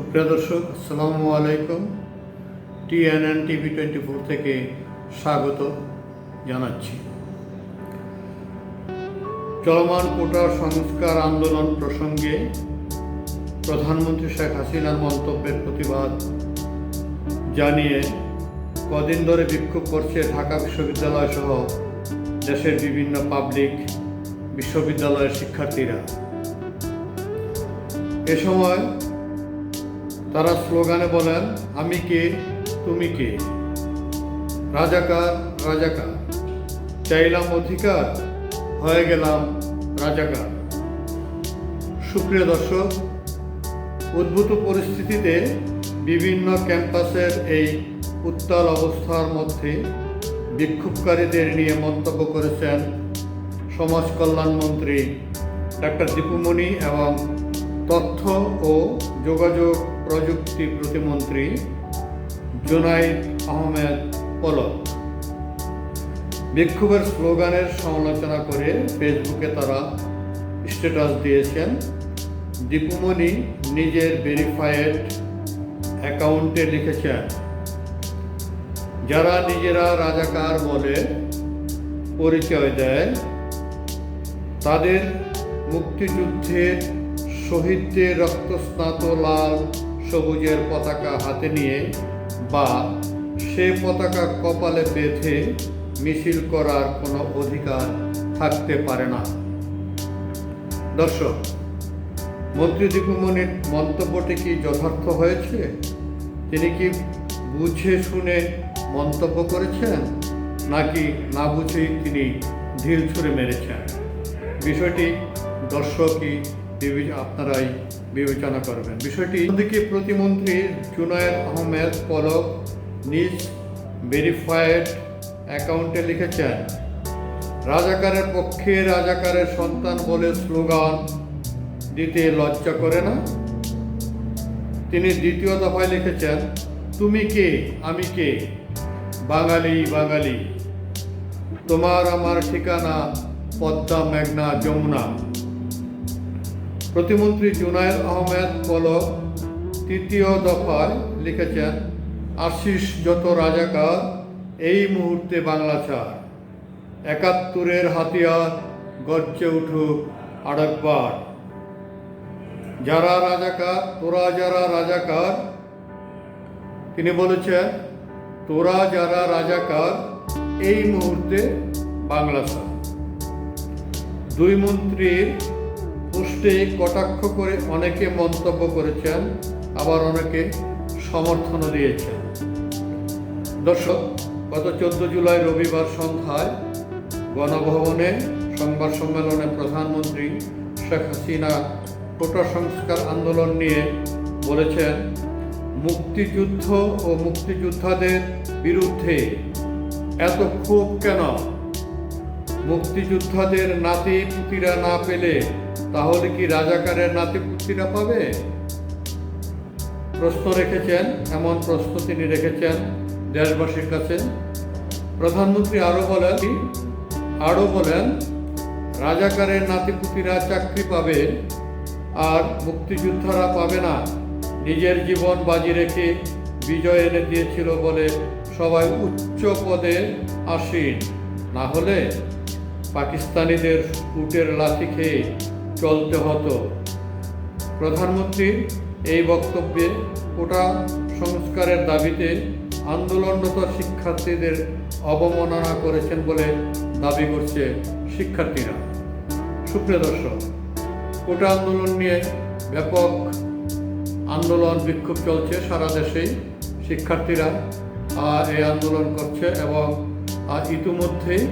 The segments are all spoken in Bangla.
সুপ্রিয় দর্শক, আসসালামু আলাইকুম। টিএনএন টিভি টোয়েন্টি ফোর থেকে স্বাগত জানাচ্ছি। চলমান কোটা সংস্কার আন্দোলন প্রসঙ্গে প্রধানমন্ত্রী শেখ হাসিনার মন্তব্যের প্রতিবাদ জানিয়ে কদিন ধরে বিক্ষোভ করছে ঢাকা বিশ্ববিদ্যালয় সহ দেশের বিভিন্ন পাবলিক বিশ্ববিদ্যালয়ের শিক্ষার্থীরা। এ সময় তারা স্লোগানে বলেন, আমি কে? তুমি কে? রাজাকার রাজাকার। চাইলাম অধিকার, হয়ে গেলাম রাজাকার। সুপ্রিয় দর্শক, উদ্ভূত পরিস্থিতিতে বিভিন্ন ক্যাম্পাসের এই উত্তাল অবস্থার মধ্যে বিক্ষোভকারীদের নিয়ে মন্তব্য করেছেন সমাজ কল্যাণ মন্ত্রী ডাক্তার দীপুমণি এবং তথ্য ও যোগাযোগ প্রযুক্তি প্রতিমন্ত্রী জোনাইদ আহমেদ পলক বিক্ষোভের স্লোগানের সমালোচনা করে ফেসবুকে তারা স্ট্যাটাস দিয়েছেন, দীপুমণি নিজের ভেরিফাইড অ্যাকাউন্টে লিখেছেন। যারা নিজেরা রাজাকার বলে পরিচয় দেয়, তাদের মুক্তিযুদ্ধের শহীদদের রক্তস্নাত লাল সবুজের পতাকা হাতে নিয়ে বা সে পতাকা কপালে বেঁধে মিছিল করার কোনো অধিকার থাকতে পারে না। দর্শক, মন্ত্রী দীপুমণির মন্তব্যটি কি যথার্থ হয়েছে? তিনি কি বুঝে শুনে মন্তব্য করেছেন? নাকি না বুঝেই তিনি ঢিল ছুঁড়ে মেরেছেন? বিষয়টি দর্শকই আপনারাই বিবেচনা করবেন। বিষয়টি অন্যদিকে প্রতিমন্ত্রী জুনায়েদ আহমেদ পলক নিজ ভেরিফাইড অ্যাকাউন্টে লিখেছেন, রাজাকারের পক্ষে রাজাকারের সন্তান বলে স্লোগান দিতে লজ্জা করে না? তিনি দ্বিতীয় দফায় লিখেছেন, তুমি কে? আমি কে? বাঙালি বাঙালি। তোমার আমার ঠিকানা পদ্মা মেঘনা যমুনা। প্রতিমন্ত্রী জুনায়েদ আহমেদ পলক তৃতীয় দফায় লিখেছেন, আশিস যত রাজাকার, এই মুহূর্তে বাংলা ছাড়। একাত্তরের হাতিয়ার গর্জে উঠুক আরেকবার। যারা রাজাকার, তোরা যারা রাজাকার, তিনি বলেছেন, তোরা যারা রাজাকার, এই মুহূর্তে বাংলা ছাড়। দুই মন্ত্রীর পোস্টে কটাক্ষ করে অনেকে মন্তব্য করেছেন, আবার অনেকে সমর্থনও দিয়েছেন। দর্শক, গত চোদ্দ জুলাই রবিবার সন্ধ্যায় গণভবনে সংবাদ সম্মেলনে প্রধানমন্ত্রী শেখ হাসিনা কোটা সংস্কার আন্দোলন নিয়ে বলেছেন, মুক্তিযুদ্ধ ও মুক্তিযোদ্ধাদের বিরুদ্ধে এত ক্ষোভ কেন? মুক্তিযোদ্ধাদের নাতি পুতিরা না পেলে তাহলে কি রাজাকারের নাতি পুতিরা পাবে? প্রশ্ন রেখেছেন, এমন প্রশ্ন তিনি রেখেছেন, দেশবাসীর কাছে। প্রধানমন্ত্রী আরও বলেন আরও বলেন, রাজাকারের নাতিপুতিরা চাকরি পাবে আর মুক্তিযোদ্ধারা পাবে না। নিজের জীবন বাজি রেখে বিজয় এনে দিয়েছিল বলে সবাই উচ্চ পদে আসীন। না হলে পাকিস্তানিদের উটের লাথি খেয়ে চলতে হতো। প্রধানমন্ত্রীর এই বক্তব্যে কোটা সংস্কারের দাবিতে আন্দোলনরত শিক্ষার্থীদের অবমাননা করেছেন বলে দাবি করছে শিক্ষার্থীরা। সুপ্রিয় দর্শক, কোটা আন্দোলন নিয়ে ব্যাপক আন্দোলন বিক্ষোভ চলছে সারা দেশেই। শিক্ষার্থীরা এই আন্দোলন করছে এবং ইতিমধ্যেই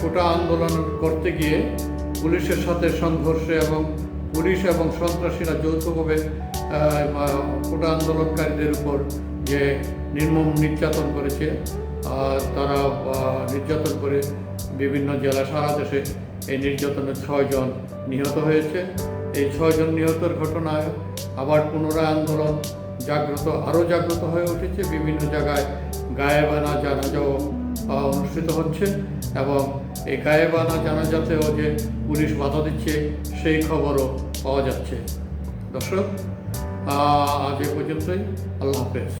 কোটা আন্দোলন করতে গিয়ে পুলিশের সাথে সংঘর্ষে এবং পুলিশ এবং সন্ত্রাসীরা যৌথভাবে কোটা আন্দোলনকারীদের উপর যে নির্মম নির্যাতন করেছে তারা নির্যাতন করে বিভিন্ন জেলা সারা দেশে এই নির্যাতনে ছয়জন নিহত হয়েছে। এই ছয়জন নিহতের ঘটনায় আবার পুনরায় আন্দোলন জাগ্রত, আরও জাগ্রত হয়ে উঠেছে। বিভিন্ন জায়গায় গায়েবানা জানাজাও অনুষ্ঠিত হচ্ছে এবং এই গায়েবানা জানাজাতেও যে পুলিশ বাধা দিচ্ছে, সেই খবরও পাওয়া যাচ্ছে। দর্শক আজ এ পর্যন্তই। আল্লাহ হাফেজ।